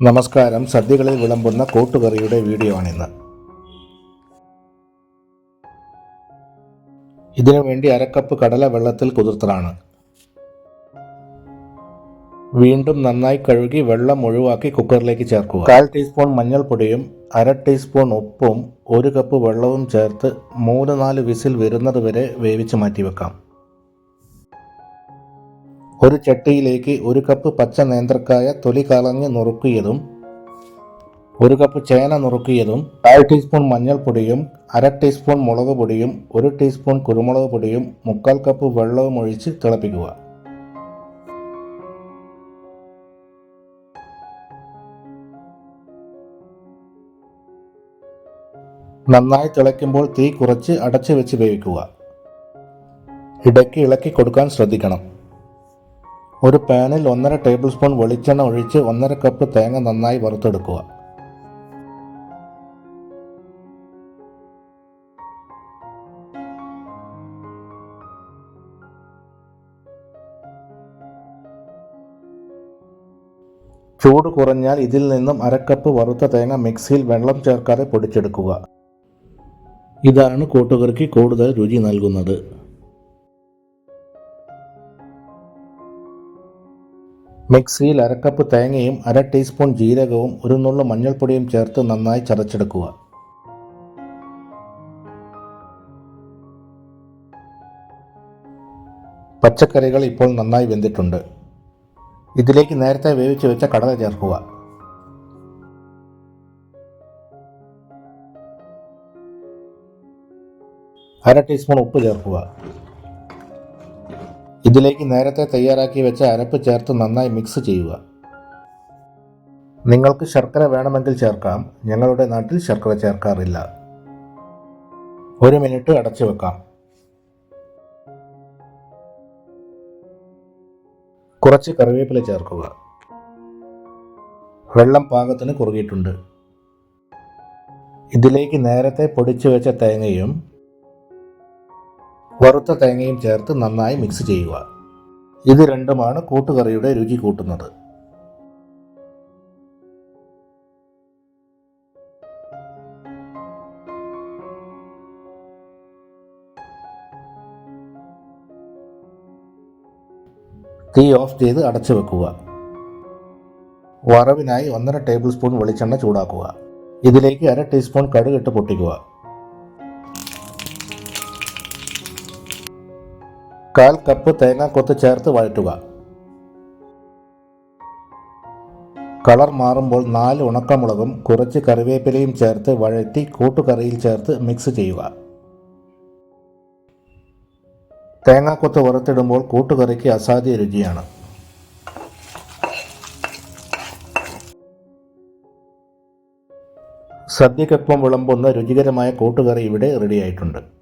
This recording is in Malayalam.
നമസ്കാരം. സദ്യകളിൽ വിളമ്പുന്ന കൂട്ടുകറിയുടെ വീഡിയോ ആണിന്ന് ഇതിനു വേണ്ടി അരക്കപ്പ് കടല വെള്ളത്തിൽ കുതിർത്തതാണ് വീണ്ടും നന്നായി കഴുകി വെള്ളം ഒഴിവാക്കി കുക്കറിലേക്ക് ചേർക്കുക. കാൽ ടീസ്പൂൺ മഞ്ഞൾപ്പൊടിയും അര ടീസ്പൂൺ ഉപ്പും ഒരു കപ്പ് വെള്ളവും ചേർത്ത് മൂന്ന് നാല് വിസിൽ വരുന്നത് വരെ വേവിച്ച് മാറ്റിവെക്കാം. ഒരു ചട്ടിയിലേക്ക് ഒരു കപ്പ് പച്ച നേന്ത്രക്കായ തൊലി കളഞ്ഞ് നുറുക്കിയതും ഒരു കപ്പ് ചേന നുറുക്കിയതും കാൽ ടീസ്പൂൺ മഞ്ഞൾപ്പൊടിയും അര ടീസ്പൂൺ മുളക് പൊടിയും ഒരു ടീസ്പൂൺ കുരുമുളക് പൊടിയും മുക്കാൽ കപ്പ് വെള്ളവും ഒഴിച്ച് തിളപ്പിക്കുക. നന്നായി തിളയ്ക്കുമ്പോൾ തീ കുറച്ച് അടച്ചു വെച്ച് വേവിക്കുക. ഇടയ്ക്ക് ഇളക്കി കൊടുക്കാൻ ശ്രദ്ധിക്കണം. ഒരു പാനിൽ ഒന്നര ടേബിൾ സ്പൂൺ വെളിച്ചെണ്ണ ഒഴിച്ച് ഒന്നര കപ്പ് തേങ്ങ നന്നായി വറുത്തെടുക്കുക. ചൂട് കുറഞ്ഞാൽ ഇതിൽ നിന്നും അരക്കപ്പ് വറുത്ത തേങ്ങ മിക്സിയിൽ വെള്ളം ചേർക്കാതെ പൊടിച്ചെടുക്കുക. ഇതാണ് കൂട്ടുകറിക്ക് കൂടുതൽ രുചി നൽകുന്നത്. മിക്സിയിൽ അരക്കപ്പ് തേങ്ങയും അര ടീസ്പൂൺ ജീരകവും ഒരു നുള്ളു മഞ്ഞൾപ്പൊടിയും ചേർത്ത് നന്നായി ചതച്ചെടുക്കുക. പച്ചക്കറികൾ ഇപ്പോൾ നന്നായി വെന്തിട്ടുണ്ട്. ഇതിലേക്ക് നേരത്തെ വേവിച്ച് വെച്ച കടല ചേർക്കുക. അര ടീസ്പൂൺ ഉപ്പ് ചേർക്കുക. ഇതിലേക്ക് നേരത്തെ തയ്യാറാക്കി വെച്ച അരപ്പ് ചേർത്ത് നന്നായി മിക്സ് ചെയ്യുക. നിങ്ങൾക്ക് ശർക്കര വേണമെങ്കിൽ ചേർക്കാം ഞങ്ങളുടെ നാട്ടിൽ ശർക്കര ചേർക്കാറില്ല. ഒരു മിനിറ്റ് അടച്ചു വെക്കാം. കുറച്ച് കറിവേപ്പില ചേർക്കുക. വെള്ളം പാകത്തിന് കുറുകിയിട്ടുണ്ട്. ഇതിലേക്ക് നേരത്തെ പൊടിച്ചു വെച്ച തേങ്ങയും വറുത്ത തേങ്ങയും ചേർത്ത് നന്നായി മിക്സ് ചെയ്യുക. ഇത് രണ്ടുമാണ് കൂട്ടുകറിയുടെ രുചി കൂട്ടുന്നത്. തീ ഓഫ് ചെയ്ത് അടച്ചു വെക്കുക. വറവിനായി ഒന്നര ടേബിൾ സ്പൂൺ വെളിച്ചെണ്ണ ചൂടാക്കുക. ഇതിലേക്ക് അര ടീസ്പൂൺ കടുകിട്ട് പൊട്ടിക്കുക. കാൽ കപ്പ് തേങ്ങ തേങ്ങാക്കൊത്ത് ചേർത്ത് വഴറ്റുക. കളർ മാറുമ്പോൾ നാല് ഉണക്കമുളകും കുറച്ച് കറിവേപ്പിലയും ചേർത്ത് വഴറ്റി കൂട്ടുകറിയിൽ ചേർത്ത് മിക്സ് ചെയ്യുക. തേങ്ങാക്കൊത്ത് വറുത്തിടുമ്പോൾ കൂട്ടുകറിക്ക് അസാധ്യ രുചിയാണ്. സദ്യക്കൊപ്പം വിളമ്പുന്ന രുചികരമായ കൂട്ടുകറി ഇവിടെ റെഡിയായിട്ടുണ്ട്.